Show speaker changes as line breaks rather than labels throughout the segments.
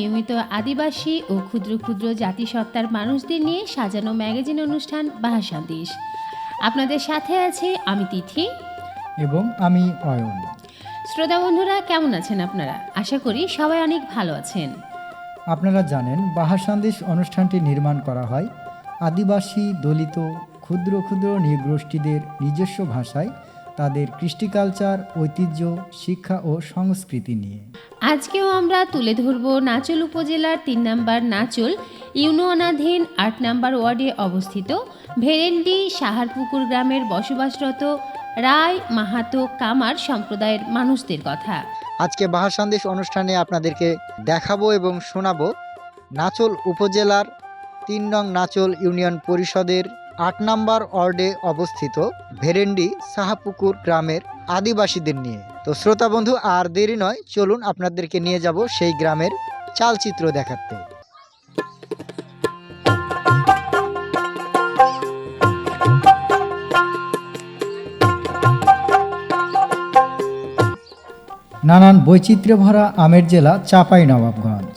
নিয়মিত আদিবাসী ও ক্ষুদ্র ক্ষুদ্র জাতিসত্তার মানুষদের নিয়ে সাজানো ম্যাগাজিন অনুষ্ঠান ভাষা দেশ আপনাদের সাথে আছে আমি তিথি
এবং আমি অয়ন
শ্রোতা বন্ধুরা কেমন আছেন আপনারা আশা করি সবাই অনেক ভালো আছেন
আপনারা জানেন বাহার সন্দেশ অনুষ্ঠানটি নির্মাণ করা হয় আদিবাসী দলিত ক্ষুদ্র ক্ষুদ্র নৃগোষ্ঠীদের নিজস্ব ভাষায় তাদের কৃষ্টি কালচার ঐতিহ্য শিক্ষা ও সংস্কৃতি নিয়ে
আজকেও আমরা তুলে ধরব নাচল উপজেলার তিন নম্বর নাচল ইউনিয়নাধীন আট নম্বর ওয়ার্ডে অবস্থিত ভেরেন্ডি সাহারপুকুর গ্রামের বসবাসরত রায় মাহাতো কামার সম্প্রদায়ের মানুষদের কথা
আজকে বাহার সন্দেশ অনুষ্ঠানে আপনাদেরকে দেখাবো এবং শোনাবো নাচল উপজেলার তিন নং নাচল ইউনিয়ন পরিষদের আট নম্বর ওয়ার্ডে অবস্থিত ভেরেন্ডি সাহাপুকুর গ্রামের আদিবাসীদের নিয়ে তো শ্রোতা বন্ধু আর দেরি নয় চলুন আপনাদেরকে নিয়ে যাব সেই গ্রামের চালচিত্র দেখাতে নানান বৈচিত্র্য ভরা আমের জেলা চাপাই নবাবগঞ্জ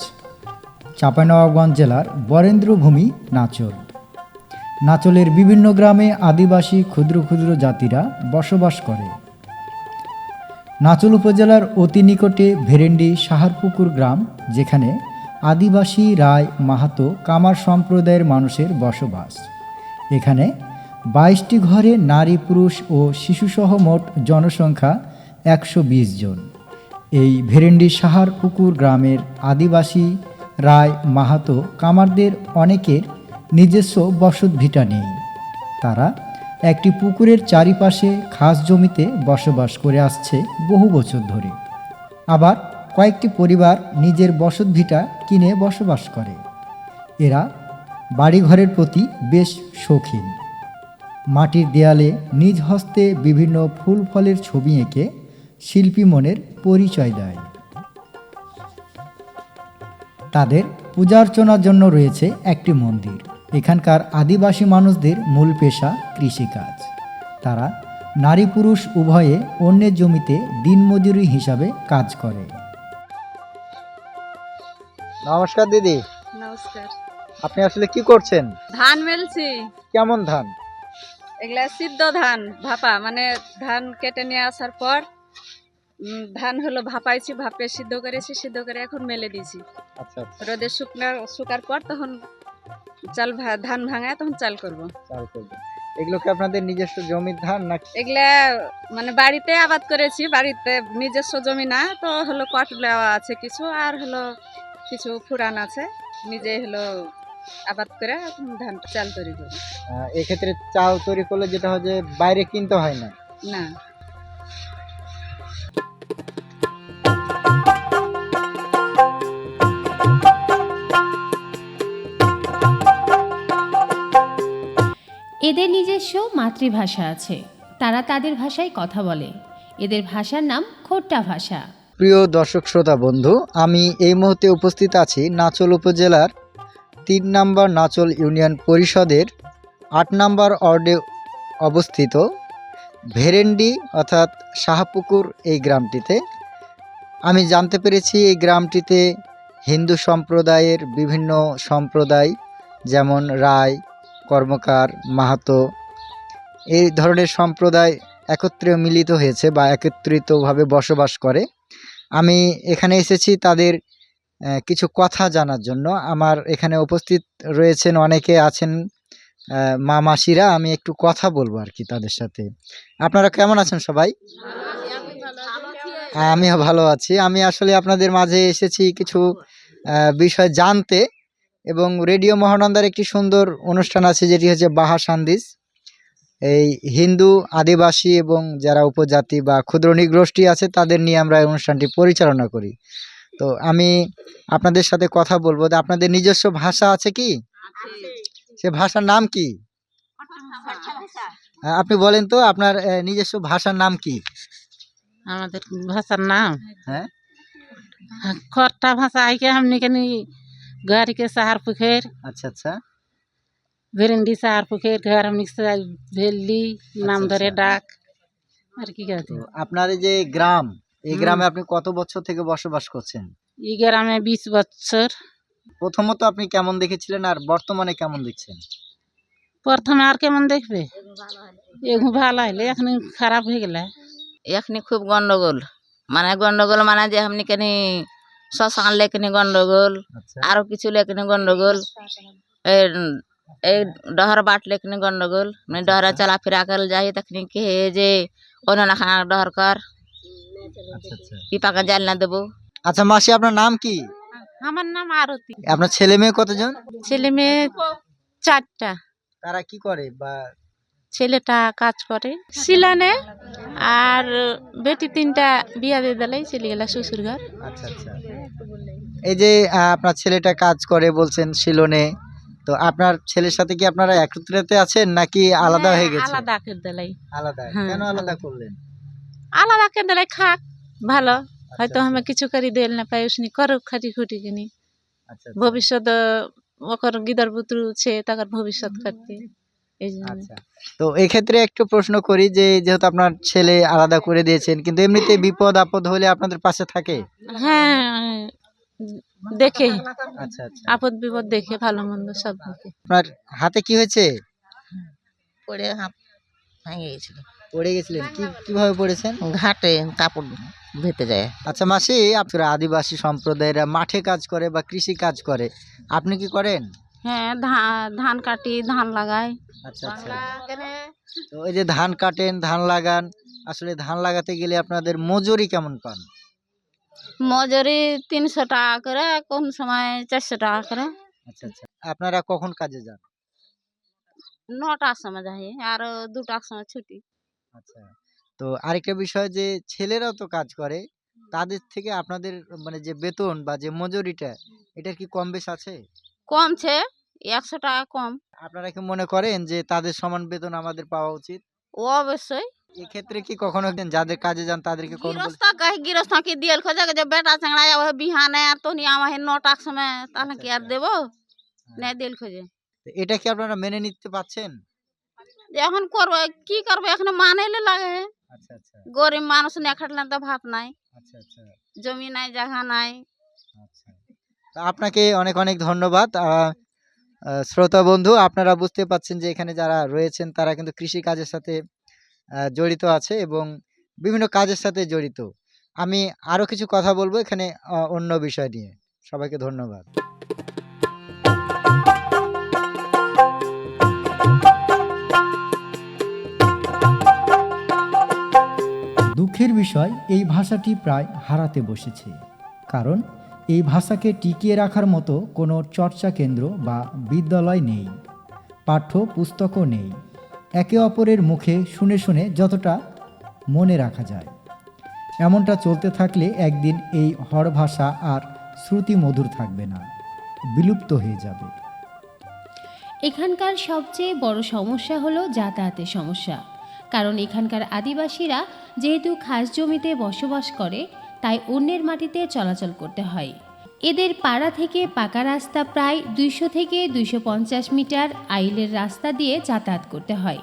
চাপাই নবাবগঞ্জ জেলার বরেন্দ্রভূমি নাচল নাচলের বিভিন্ন গ্রামে আদিবাসী ক্ষুদ্র ক্ষুদ্র জাতিরা বসবাস করে নাচল উপজেলার অতি নিকটে ভেরেন্ডি সাহারপুকুর গ্রাম যেখানে আদিবাসী রায় মাহাতো কামার সম্প্রদায়ের মানুষের বসবাস এখানে বাইশটি ঘরে নারী পুরুষ ও শিশুসহ মোট জনসংখ্যা একশো জন এই ভেরেন্ডি সাহার পুকুর গ্রামের আদিবাসী রায় মাহাতো কামারদের অনেকের নিজস্ব বসত ভিটা নেই তারা একটি পুকুরের চারিপাশে খাস জমিতে বসবাস করে আসছে বহু বছর ধরে আবার কয়েকটি পরিবার নিজের বসত ভিটা কিনে বসবাস করে এরা বাড়িঘরের প্রতি বেশ শৌখিন মাটির দেয়ালে নিজ হস্তে বিভিন্ন ফুল ফলের ছবি এঁকে শিল্পী মনের পরিচয় দেয় তাদের পূজা অর্চনার জন্য রয়েছে একটি মন্দির এখানকার আদিবাসী মানুষদের মূল পেশা কৃষিকাজ তারা নারী পুরুষ উভয়ে অন্যের জমিতে দিনমজুরি হিসাবে কাজ করে নমস্কার দিদি নমস্কার আপনি আসলে কি করছেন
ধান মেলছি কেমন ধান এগুলা সিদ্ধ ধান ভাপা মানে ধান কেটে নিয়ে আসার পর ধান হলো ভাপাইছি ভাপে সিদ্ধ করেছি সিদ্ধ করে এখন মেলে দিয়েছি আচ্ছা, আচ্ছা। রোদে শুকনা শুকার পর তখন চাল ধান ভাঙায় তখন চাল করব চাল করব
এগুলো কি আপনাদের নিজস্ব জমির ধান নাকি
এগুলো মানে বাড়িতে আবাদ করেছি বাড়িতে নিজস্ব জমি না তো হলো কট লেওয়া আছে কিছু আর হলো কিছু ফুরান আছে নিজে হলো আবাদ করে ধান চাল তৈরি করি
এক্ষেত্রে চাল তৈরি করলে যেটা হয় যে বাইরে কিনতে হয় না
না
এদের নিজস্ব মাতৃভাষা আছে তারা তাদের ভাষায় কথা বলে এদের ভাষার নাম খোট্টা ভাষা
প্রিয় দর্শক শ্রোতা বন্ধু আমি এই মুহূর্তে উপস্থিত আছি নাচল উপজেলার তিন নম্বর নাচল ইউনিয়ন পরিষদের আট নম্বর ওয়ার্ডে অবস্থিত ভেরেন্ডি অর্থাৎ শাহপুকুর এই গ্রামটিতে আমি জানতে পেরেছি এই গ্রামটিতে হিন্দু সম্প্রদায়ের বিভিন্ন সম্প্রদায় যেমন রায় কর্মকার মাহাতো এই ধরনের সম্প্রদায় একত্রে মিলিত হয়েছে বা একত্রিতভাবে বসবাস করে আমি এখানে এসেছি তাদের কিছু কথা জানার জন্য আমার এখানে উপস্থিত রয়েছেন অনেকে আছেন মা মাসিরা আমি একটু কথা বলবো আর কি তাদের সাথে আপনারা কেমন আছেন সবাই আমিও ভালো আছি আমি আসলে আপনাদের মাঝে এসেছি কিছু বিষয় জানতে এবং রেডিও মহানন্দার একটি সুন্দর অনুষ্ঠান আছে যেটি হচ্ছে বাহা সান্দিস এই হিন্দু আদিবাসী এবং যারা উপজাতি বা ক্ষুদ্র নিগ্রোষ্ঠী আছে তাদের নিয়ে আমরা এই অনুষ্ঠানটি পরিচালনা করি তো আমি আপনাদের সাথে কথা বলবো আপনাদের নিজস্ব ভাষা আছে কি সে ভাষার নাম কি আচ্ছা। হ্যাঁ, আপনি বলেন তো আপনার নিজস্ব ভাষার নাম কি
আমাদের ভাষার নাম হ্যাঁ খরটা ভাষা আইকে আপনি কেন গাড়িকে সাহার पोखरि আচ্ছা আচ্ছা भिंडी সাহার पोखरि घर हमनी নাম ধরে ডাক
আর কি আপনার যে গ্রাম এই গ্রামে আপনি কত বছর থেকে বসবাস করছেন
এই গ্রামে বিশ বছর
প্রথমত আপনি কেমন দেখেছিলেন আর বর্তমানে কেমন দেখছেন
প্রথমে আর কেমন দেখবে এখন ভালো হইলে এখন খারাপ হয়ে গেলে
এখানে খুব গন্ডগোল মানে গন্ডগোল মানে যে আপনি কেন শ্মশান লেখনি গন্ডগোল আচ্ছা। আরো কিছু লেখনি গন্ডগোল এই ডহর বাট লেখনি গন্ডগোল মানে আচ্ছা। ডহরে চলাফেরা করে যাই তখন কে যে অন্য খান ডহর কর পিপাকে আচ্ছা, জাল না দেবো
আচ্ছা মাসি আপনার নাম কি
আমার নাম আরতি
আপনার ছেলে মেয়ে কতজন
ছেলে মেয়ে চারটা
তারা কি করে বা
ছেলেটা কাজ করে সিলানে আর বেটি তিনটা বিয়া দিয়ে দিলাই চলে গেল শ্বশুর ঘর আচ্ছা আচ্ছা
এই যে আপনার ছেলেটা কাজ করে বলছেন শিলনে তো আপনার ছেলের সাথে কি আপনারা একত্রেতে আছেন নাকি আলাদা হ্যাঁ, হয়ে গেছে
আলাদা কেন্দ্রালাই
আলাদা হ্যাঁ, কেন আলাদা করলেন
আলাদা কেন্দ্রালাই খাক ভালো আচ্ছা, হয়তো আচ্ছা। আমি কিছু করি দেল না পাই উনি করো খাটি খুটি কিনি আচ্ছা, ভবিষ্যৎ ওকর গিদার পুত্র আছে তার ভবিষ্যৎ করতে
তো এক্ষেত্রে একটু প্রশ্ন করি যে যেহেতু আপনার ছেলে আলাদা করে দিয়েছেন কিন্তু এমনিতে বিপদ আপদ হলে আপনাদের পাশে থাকে
হ্যাঁ মানে দেখে আচ্ছা আচ্ছা আপদ বিপদ দেখে ভালো মন্দ সব দেখে
আপনার হাতে কি হয়েছে
পড়ে হাত ভেঙে গেছিল
পড়ে গেছিলেন কি কিভাবে পড়েছেন
ঘাটে কাপড় ভেতে যায়
আচ্ছা মাসি আপনারা আদিবাসী সম্প্রদায়েরা মাঠে কাজ করে বা কৃষি কাজ করে আপনি কি করেন
হ্যাঁ ধান কাটি ধান লাগাই আচ্ছা আচ্ছা
তো এই যে ধান কাটেন ধান লাগান আসলে ধান লাগাতে গেলে আপনাদের মজুরি কেমন পান
মজুরি তিনশো টাকা করে কোন সময় চারশো টাকা করে আচ্ছা
আচ্ছা আপনারা কখন কাজে যান
নটার সময় যাই আর দুটার সময় ছুটি আচ্ছা
তো আরেকটা বিষয় যে ছেলেরাও তো কাজ করে তাদের থেকে আপনাদের মানে যে বেতন বা যে মজুরিটা এটার কি কম বেশ আছে
কমছে একশো টাকা কম
আপনারা কি মনে করেন যে তাদের সমান বেতন আমাদের পাওয়া উচিত অবশ্যই এই ক্ষেতরে কি কখনো যেন যাদের কাজে যান তাদেরকে কোন
রাস্তা গই গিরসতা কি diel খোঁজা যে বেটা ছঙড়ায় ও বিহানায় আর তো নিয়া วะ হে 9:00 টার সময় তাহলে কি আর দেবো না diel খোঁজে
এটা কি আপনারা মেনে নিতে পাচ্ছেন
এখন করব কি করব এখন মানাইলে লাগে আচ্ছা আচ্ছা গরম মানুষ না কাটলে তো ভাব নাই আচ্ছা আচ্ছা জমি নাই জায়গা নাই
আপনাকে অনেক অনেক ধন্যবাদ শ্রোতা বন্ধু আপনারা বুঝতে পাচ্ছেন যে এখানে যারা রয়েছেন তারা কিন্তু কৃষি কাজের সাথে জড়িত আছে এবং বিভিন্ন কাজের সাথে জড়িত আমি আরও কিছু কথা বলবো এখানে অন্য বিষয় নিয়ে সবাইকে ধন্যবাদ দুঃখের বিষয় এই ভাষাটি প্রায় হারাতে বসেছে কারণ এই ভাষাকে টিকিয়ে রাখার মতো কোনো চর্চা কেন্দ্র বা বিদ্যালয় নেই পাঠ্য পুস্তকও নেই একে অপরের মুখে শুনে শুনে যতটা মনে রাখা যায় এমনটা চলতে থাকলে একদিন এই হর ভাষা আর শ্রুতি মধুর থাকবে না বিলুপ্ত হয়ে যাবে
এখানকার সবচেয়ে বড় সমস্যা হলো যাতায়াতের সমস্যা কারণ এখানকার আদিবাসীরা যেহেতু খাস জমিতে বসবাস করে তাই অন্যের মাটিতে চলাচল করতে হয় এদের পাড়া থেকে পাকা রাস্তা প্রায় দুইশো থেকে দুইশো মিটার আইলের রাস্তা দিয়ে যাতায়াত করতে হয়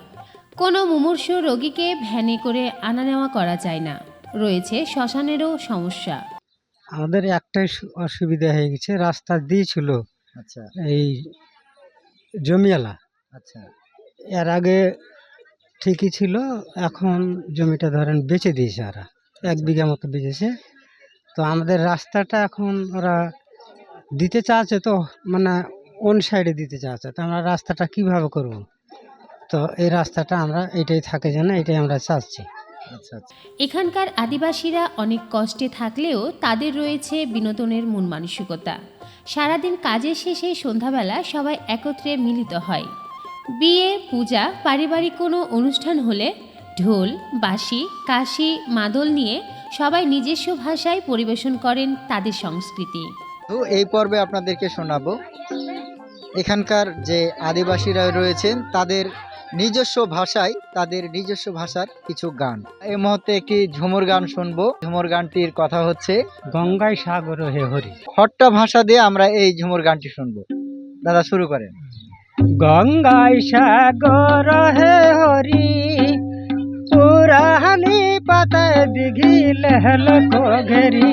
কোনো মুমূর্ষু রোগীকে ভ্যানে করে আনা নেওয়া করা যায় না রয়েছে শ্মশানেরও সমস্যা
আমাদের একটাই অসুবিধা হয়ে গেছে রাস্তা দিয়েছিল আচ্ছা এই জমিয়ালা আচ্ছা এর আগে ঠিকই ছিল এখন জমিটা ধরেন বেঁচে দিয়েছে ওরা এক আচ্ছা। বিঘা মতো বেঁচেছে তো আমাদের রাস্তাটা এখন ওরা দিতে চাচ্ছে তো মানে অন সাইডে দিতে চাচ্ছে তো আমরা রাস্তাটা কিভাবে করব তো এই রাস্তাটা আমরা এটাই থাকে যেন এটাই আমরা চাচ্ছি আচ্ছা,
আচ্ছা। এখানকার আদিবাসীরা অনেক কষ্টে থাকলেও তাদের রয়েছে বিনোদনের মন মানসিকতা সারাদিন কাজের শেষে সন্ধ্যাবেলা সবাই একত্রে মিলিত হয় বিয়ে পূজা পারিবারিক কোনো অনুষ্ঠান হলে ঢোল বাঁশি কাশি মাদল নিয়ে সবাই নিজস্ব ভাষায় পরিবেশন করেন তাদের সংস্কৃতি
তো এই পর্বে আপনাদেরকে শোনাবো এখানকার যে আদিবাসীরা রয়েছেন তাদের নিজস্ব ভাষায় তাদের নিজস্ব ভাষার কিছু গান এই মুহূর্তে একটি ঝুমুর গান শুনবো ঝুমুর গানটির কথা হচ্ছে
গঙ্গায় সাগর হে হরি
হট্টা ভাষা দিয়ে আমরা এই ঝুমুর গানটি শুনবো দাদা শুরু করেন
গঙ্গায় সাগর হে হরি পুরাহানি পাতায় দিঘি লহল ঘেরি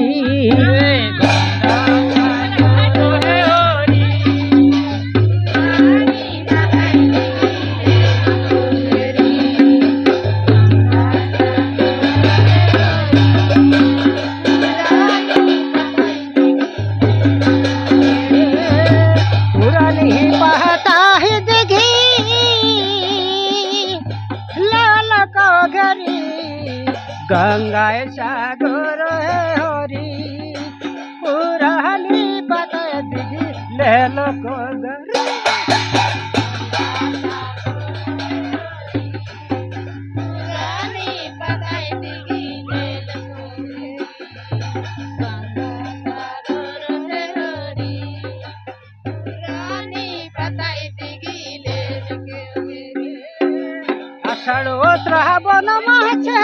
গঙ্গায় সাগর হরি পুরালি পাতায় দিঘি লেল কদর আষাঢ় শ্রাবণ মাছে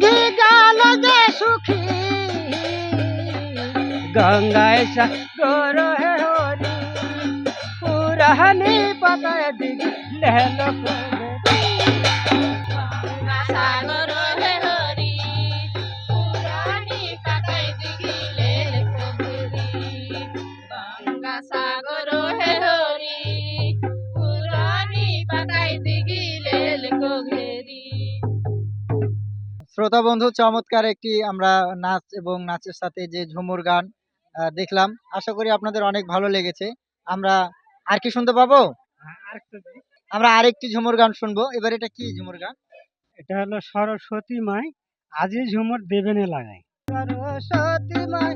মেঘে গেল যে সুখী গঙ্গায় সাগর হে হরি পুরানি পাতায় দিগ লহলক
শ্রোতা বন্ধু চমৎকার একটি আমরা নাচ এবং নাচের সাথে যে ঝুমুর গান দেখলাম আশা করি আপনাদের অনেক ভালো লেগেছে আমরা আর কি শুনতে পাবো আমরা আরেকটি ঝুমুর গান শুনবো এবার এটা কি ঝুমুর গান
এটা হলো সরস্বতী মাই আজি ঝুমুর দেবেনে লাগায় সরস্বতী মাই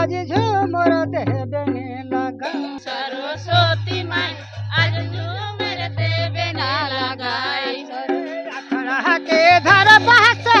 আজি ঝুমুর দেবেনে লাগায়
সরস্বতী মাই আজি ঝুমুর দেবেনে লাগায়
কে ধর পাশে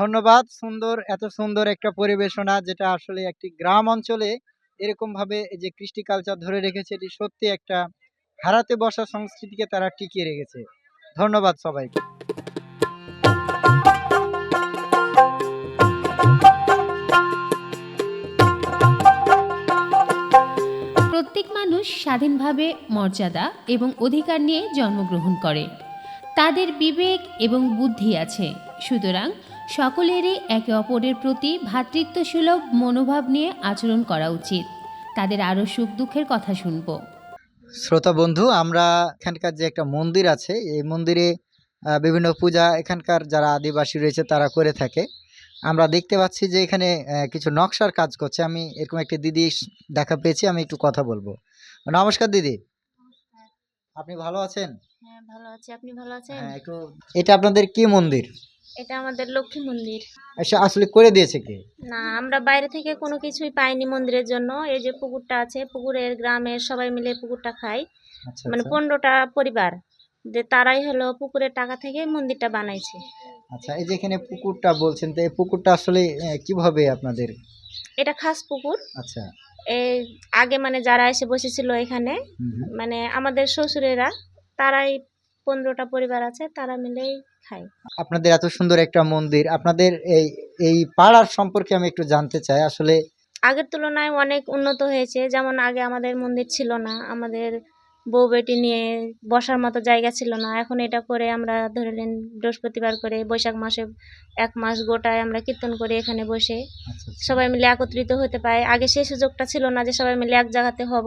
ধন্যবাদ সুন্দর এত সুন্দর একটা পরিবেশনা যেটা আসলে একটি গ্রাম অঞ্চলে এরকমভাবে যে কৃষ্টি কালচার ধরে রেখেছে এটি সত্যি একটা হারাতে বসা সংস্কৃতিকে তারা টিকিয়ে রেখেছে ধন্যবাদ সবাইকে
প্রত্যেক মানুষ স্বাধীনভাবে মর্যাদা এবং অধিকার নিয়ে জন্মগ্রহণ করে তাদের বিবেক এবং বুদ্ধি আছে সুতরাং সকলেরই একে অপরের প্রতি ভ্রাতৃত্বসুলভ মনোভাব নিয়ে আচরণ করা উচিত তাদের আরও সুখ দুঃখের কথা শুনব
শ্রোতা বন্ধু আমরা এখানকার যে একটা মন্দির আছে এই মন্দিরে বিভিন্ন পূজা এখানকার যারা আদিবাসী রয়েছে তারা করে থাকে আমরা দেখতে পাচ্ছি যে এখানে কিছু নকশার কাজ করছে আমি এরকম একটি দিদি দেখা পেয়েছি আমি একটু কথা বলবো নমস্কার দিদি আপনি ভালো আছেন
হ্যাঁ ভালো আছি আপনি ভালো আছেন হ্যাঁ, একটু
এটা আপনাদের কি মন্দির
এটা আমাদের লক্ষ্মী মন্দির
আচ্ছা আসলে করে দিয়েছে কি
না আমরা বাইরে থেকে কোনো কিছুই পাইনি মন্দিরের জন্য এই যে পুকুরটা আছে পুকুরের গ্রামের সবাই মিলে পুকুরটা খাই আচ্ছা, মানে আচ্ছা। পনেরোটা পরিবার যে তারাই হলো পুকুরের টাকা থেকে মন্দিরটা বানাইছে
আচ্ছা এই যে এখানে পুকুরটা বলছেন তো এই পুকুরটা আসলে কিভাবে আপনাদের
এটা খাস পুকুর আচ্ছা এই আগে মানে যারা এসে বসেছিল এখানে মানে আমাদের শ্বশুরেরা তারাই পনেরোটা পরিবার আছে তারা মিলেই খাই
আপনাদের এত সুন্দর একটা মন্দির আপনাদের এই এই পাড়ার সম্পর্কে আমি একটু জানতে চাই আসলে
আগের তুলনায় অনেক উন্নত হয়েছে যেমন আগে আমাদের মন্দির ছিল না আমাদের বউ বেটি নিয়ে বসার মতো জায়গা ছিল না এখন এটা করে আমরা ধরে নিন বৃহস্পতিবার করে বৈশাখ মাসে এক মাস গোটায় আমরা কীর্তন করে এখানে বসে আচ্ছা, আচ্ছা। সবাই মিলে একত্রিত হতে পারে আগে সেই সুযোগটা ছিল না যে সবাই মিলে এক জায়গাতে হব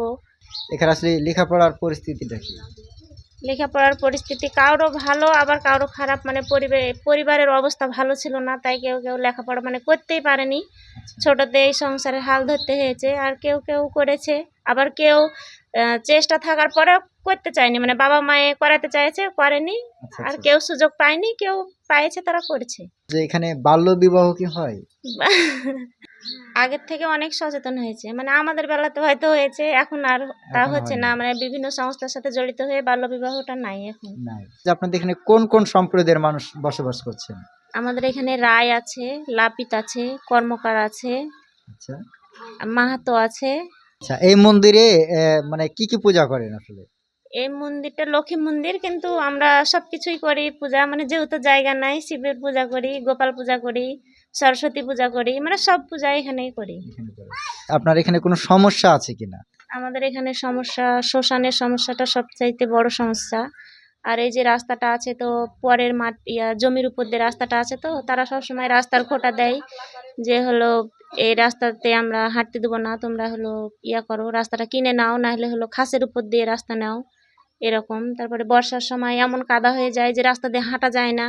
এখানে আসলে লেখাপড়ার পরিস্থিতিটা কি
লেখাপড়ার পরিস্থিতি কারো ভালো আবার কারো খারাপ মানে পরিবারের অবস্থা ভালো ছিল না তাই কেউ কেউ লেখাপড়া মানে করতেই পারেনি ছোটোতে এই সংসারে হাল ধরতে হয়েছে আর কেউ কেউ করেছে আবার কেউ চেষ্টা থাকার পরেও করতে চায়নি মানে বাবা মায়ে করাতে চাইছে করেনি আচ্ছা, আর আচ্ছা। কেউ সুযোগ পায়নি কেউ পাইছে তারা করছে
যে এখানে বাল্য বিবাহ কি হয়
আগের থেকে অনেক সচেতন হয়েছে মানে আমাদের বেলাতে হয়তো হয়েছে এখন আর তা হচ্ছে না মানে বিভিন্ন সংস্থার সাথে জড়িত হয়ে বাল্যবিবাহটা নাই এখন
আচ্ছা, আপনাদের এখানে কোন কোন সম্প্রদায়ের মানুষ বসবাস করছেন
আমাদের এখানে রায় আছে লাপিত আছে কর্মকার আছে আচ্ছা মাহাতো আছে
আচ্ছা এই মন্দিরে মানে কি কি পূজা করেন আসলে
এই মন্দিরটা লক্ষ্মী মন্দির কিন্তু আমরা সব কিছুই করি পূজা মানে যেহেতু জায়গা নাই শিবের পূজা করি গোপাল পূজা করি সরস্বতী পূজা করি মানে সব পূজা এখানেই করি
আপনার এখানে কোনো সমস্যা আছে কিনা
আমাদের এখানে সমস্যা শ্মশানের সমস্যাটা সবচাইতে বড় সমস্যা আর এই যে রাস্তাটা আছে তো পরের মাঠ ইয়া জমির উপর দিয়ে রাস্তাটা আছে তো তারা সব সময় রাস্তার খোটা দেয় যে হলো এই রাস্তাতে আমরা হাঁটতে দেবো না তোমরা হলো ইয়া করো রাস্তাটা কিনে নাও না হলে হলো খাসের উপর দিয়ে রাস্তা নাও এরকম তারপরে বর্ষার সময় এমন কাদা হয়ে যায় যে রাস্তা দিয়ে হাঁটা যায় না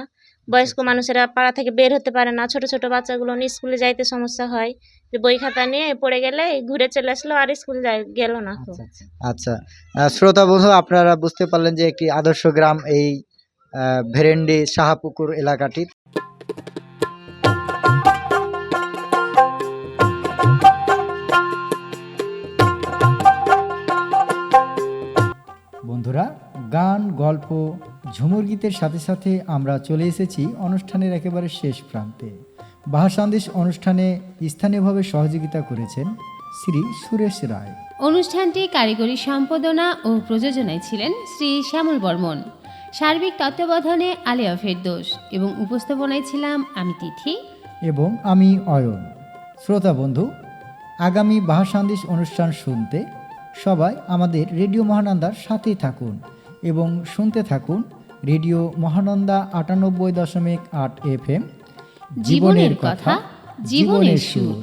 বয়স্ক মানুষেরা পাড়া থেকে বের হতে পারে না ছোট ছোট বাচ্চাগুলো স্কুলে যাইতে সমস্যা হয় যে বই খাতা নিয়ে পড়ে গেলে ঘুরে চলে আসলো আর স্কুল গেল না আচ্ছা,
আচ্ছা, আচ্ছা। শ্রোতা বন্ধু আপনারা বুঝতে পারলেন যে একটি আদর্শ গ্রাম এই ভেরেন্ডি শাহাপুকুর এলাকাটি বন্ধুরা গান গল্প ঝুমুর গীতের সাথে সাথে আমরা চলে এসেছি অনুষ্ঠানের একেবারে শেষ প্রান্তে বাহা সন্দেশ অনুষ্ঠানে স্থানীয়ভাবে সহযোগিতা করেছেন শ্রী সুরেশ রায়
অনুষ্ঠানটি কারিগরি সম্পাদনা ও প্রযোজনায় ছিলেন শ্রী শ্যামল বর্মন সার্বিক তত্ত্বাবধানে আলিয়া ফেরদোস এবং উপস্থাপনায় ছিলাম আমি তিথি
এবং আমি অয়ন শ্রোতা বন্ধু আগামী বাহা সন্দেশ অনুষ্ঠান শুনতে সবাই আমাদের রেডিও মহানন্দার সাথেই থাকুন এবং শুনতে থাকুন রেডিও মহানন্দা আটানব্বই দশমিক আট এফ এম জীবনের কথা জীবনের সুর